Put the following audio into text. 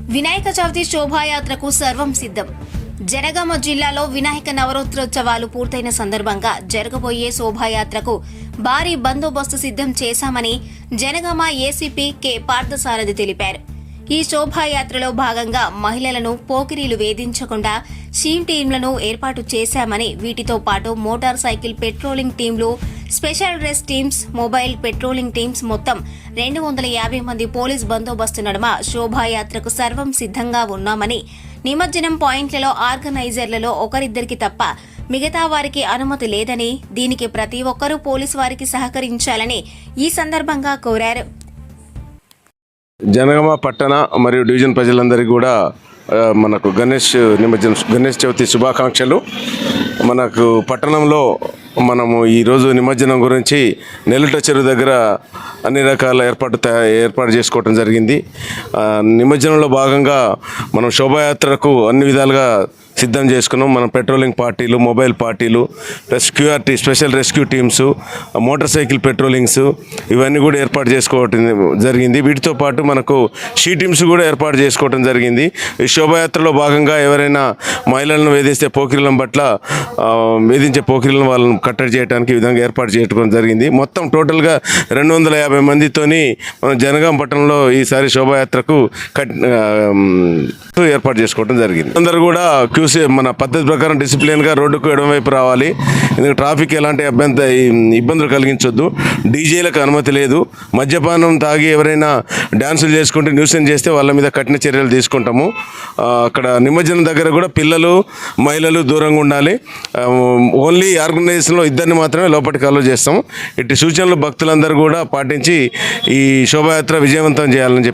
వినాయక చవితి శోభాయాత్రకు సర్వం సిద్ధం. జనగామ జిల్లాలో వినాయక నవరాత్రోత్సవాలు పూర్తయిన సందర్భంగా జరగబోయే శోభాయాత్రకు భారీ బందోబస్తు సిద్ధం చేశామని జనగామ ఏసీపీ కె. పార్థసారథి తెలిపారు. ఈ శోభాయాత్రలో భాగంగా మహిళలను పోకిరీలు వేధించకుండా షీమ్ టీంలను ఏర్పాటు చేశామని వీటితో పాటు మోటార్ సైకిల్ పెట్రోలింగ్ టీంలు special dress teams mobile patrolling teams మొత్తం రెండు వందల యాభై మంది పోలీస్ బందోబస్తు నడుమ శోభాయాత్రకు సర్వం సిద్ధంగా ఉన్నామని. నిమజ్జనం పాయింట్లలో ఆర్గనైజర్లలో ఒకరిద్దరికి తప్ప మిగతా వారికి అనుమతి లేదని దీనికి ప్రతి ఒక్కరూ పోలీసు వారికి సహకరించాలని ఈ సందర్భంగా కోరారు. జనగామ పట్టణ మరియు డివిజన్ ప్రజలందరికీ కూడా మనకు గణేష్ నిమజ్జనం గణేష్ చవితి శుభాకాంక్షలు. మనకు పట్టణంలో మనము ఈరోజు నిమజ్జనం గురించి నెల్లుట చెరువు దగ్గర అన్ని రకాల ఏర్పాటు ఏర్పాటు చేసుకోవటం జరిగింది. నిమజ్జనంలో భాగంగా మనం శోభాయాత్రకు అన్ని విధాలుగా సిద్ధం చేసుకున్నాం. మనం పెట్రోలింగ్ పార్టీలు మొబైల్ పార్టీలు plus QRT special rescue teams motorcycle patrollings ఇవన్నీ కూడా ఏర్పాటు చేసుకోవటం జరిగింది. వీటితో పాటు మనకు షీ టీమ్స్ కూడా ఏర్పాటు చేసుకోవటం జరిగింది. ఈ శోభాయాత్రలో భాగంగా ఎవరైనా మహిళలను వేధిస్తే పోకిరిలం పట్ల వేధించే పోకిరీలను వాళ్ళని కట్టడి చేయడానికి ఈ విధంగా ఏర్పాటు చేయడం జరిగింది. మొత్తం టోటల్గా రెండు వందల యాభై మందితోని మనం జనగాం పట్టణంలో ఈసారి శోభాయాత్రకు కట్ ఏర్పాటు చేసుకోవడం జరిగింది. అందరూ కూడా చూసి మన పద్ధతి ప్రకారం డిసిప్లిన్గా రోడ్డుకు ఎడమవైపు రావాలి. ఎందుకంటే ట్రాఫిక్ ఎలాంటి అభ్యంత ఇబ్బందులు కలిగించొద్దు. డీజేలకు అనుమతి లేదు. మద్యపానం తాగి ఎవరైనా డ్యాన్సులు చేసుకుంటే న్యూసెన్స్ చేస్తే వాళ్ళ మీద కఠిన చర్యలు తీసుకుంటాము. అక్కడ నిమజ్జనం దగ్గర కూడా పిల్లలు మహిళలు దూరంగా ఉండాలి. ఓన్లీ ఆర్గనైజేషన్లో ఇద్దరిని మాత్రమే లోపలికి అలో చేస్తాము. ఇట్టి సూచనలు భక్తులందరూ కూడా పాటించి ఈ శోభాయాత్ర విజయవంతం చేయాలని చెప్పి